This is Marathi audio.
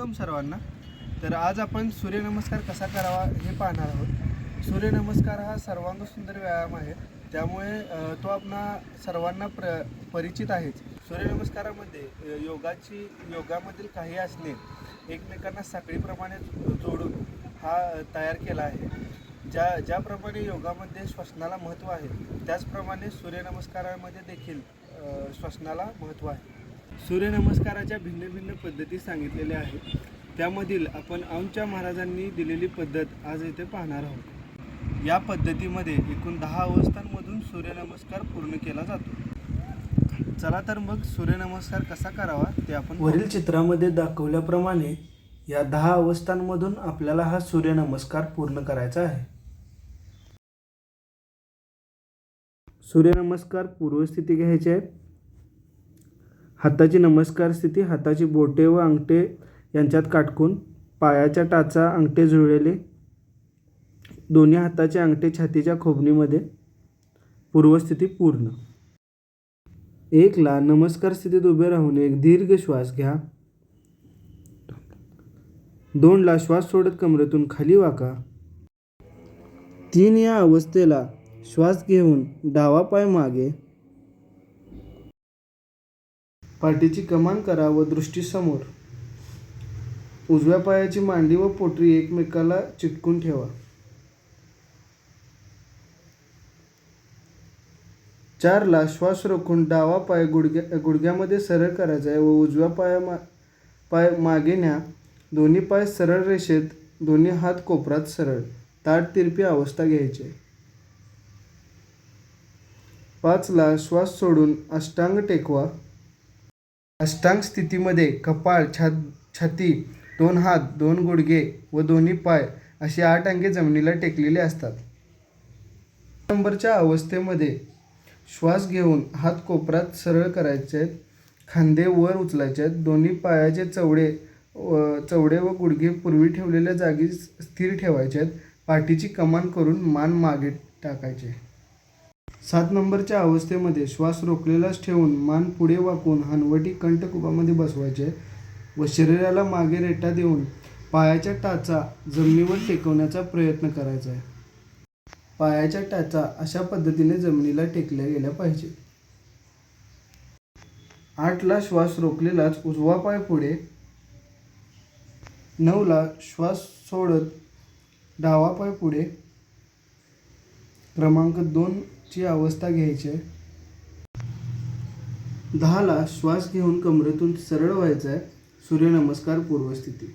ओम सर्वांना. तर आज आपण सूर्यनमस्कार कसा करावा हे पाहणार आहोत. सूर्यनमस्कार हा सर्वांग सुंदर व्यायाम आहे. त्यामुळे तो आपणा सर्वांना प्र परिचित आहेच. सूर्यनमस्कारामध्ये योगाची योगामधील काही असणे एकमेकांना साखळीप्रमाणे जोडून हा तयार केला आहे. ज्या ज्याप्रमाणे योगामध्ये श्वसनाला महत्त्व आहे त्याचप्रमाणे सूर्यनमस्कारामध्ये देखील श्वसनाला महत्त्व आहे. सूर्यनमस्काराच्या भिन्न भिन्न पद्धती सांगितलेल्या आहेत. त्यामधील आपण औंच्या महाराजांनी दिलेली पद्धत आज इथे पाहणार आहोत. या पद्धतीमध्ये एकूण दहा अवस्थांमधून सूर्यनमस्कार पूर्ण केला जातो. चला तर मग सूर्यनमस्कार कसा करावा ते आपण वरील चित्रामध्ये दाखवल्याप्रमाणे या दहा अवस्थांमधून आपल्याला हा सूर्यनमस्कार पूर्ण करायचा आहे. सूर्यनमस्कार पूर्वस्थिती घ्यायची आहे. हाताची नमस्कार स्थिती हाताची बोटे व अंगठे यांच्यात काटकून पायाच्या टाचा अंगठे जुळलेले दोन्ही हाताचे अंगठे छातीच्या खोबणीमध्ये पूर्वस्थिती पूर्ण. एकला नमस्कार स्थितीत उभे राहून एक दीर्घ श्वास घ्या. दोनला श्वास सोडत कमरेतून खाली वाका. तीन या अवस्थेला श्वास घेऊन डावा पाय मागे. पाठीची कमान करा व दृष्टी समोर. उजव्या पायाची मांडी व पोटरी एकमेकाला चिटकून ठेवा. चारला श्वास रोखून डावा पाय गुडघ्या गुडघ्यामध्ये सरळ करायचा आहे व उजव्या पाया मा पाय मागे न्या. दोन्ही पाय सरळ रेषेत दोन्ही हात कोपरात सरळ. ताट तिरपी अवस्था घ्यायची आहे. पाचला श्वास सोडून अष्टांग टेकवा. अष्टांग स्थितीमध्ये कपाळ छा छाती दोन हात दोन गुडघे व दोन्ही पाय असे आठ अंगे जमिनीला टेकलेले असतात. नंबरच्या अवस्थेमध्ये श्वास घेऊन हात कोपरात सरळ करायचे आहेत. खांदे वर उचलायचे आहेत. दोन्ही पायाचे चवडे चवडे व गुडघे पूर्वी ठेवलेल्या जागी स्थिर ठेवायचे आहेत. पाठीची कमान करून मान मागे टाकायचे. सात नंबरच्या अवस्थेमध्ये श्वास रोखलेलाच ठेवून मान पुढे वाकून हनवटी कंठकुपामध्ये बसवायचे व शरीराला मागे रेटा देऊन पायाच्या टाचा जमिनीवर टेकवण्याचा प्रयत्न करायचा आहे. पायाच्या टाचा अशा पद्धतीने जमिनीला टेकल्या गेल्या पाहिजे. आठला श्वास रोखलेलाच उजवा पाय पुढे नऊला श्वास सोडत डावा पाय पुढे क्रमांक दोन ची अवस्था घ्यायची आहे. दहाला श्वास घेऊन कमरेतून सरळ व्हायचं आहे. सूर्यनमस्कार पूर्वस्थिती.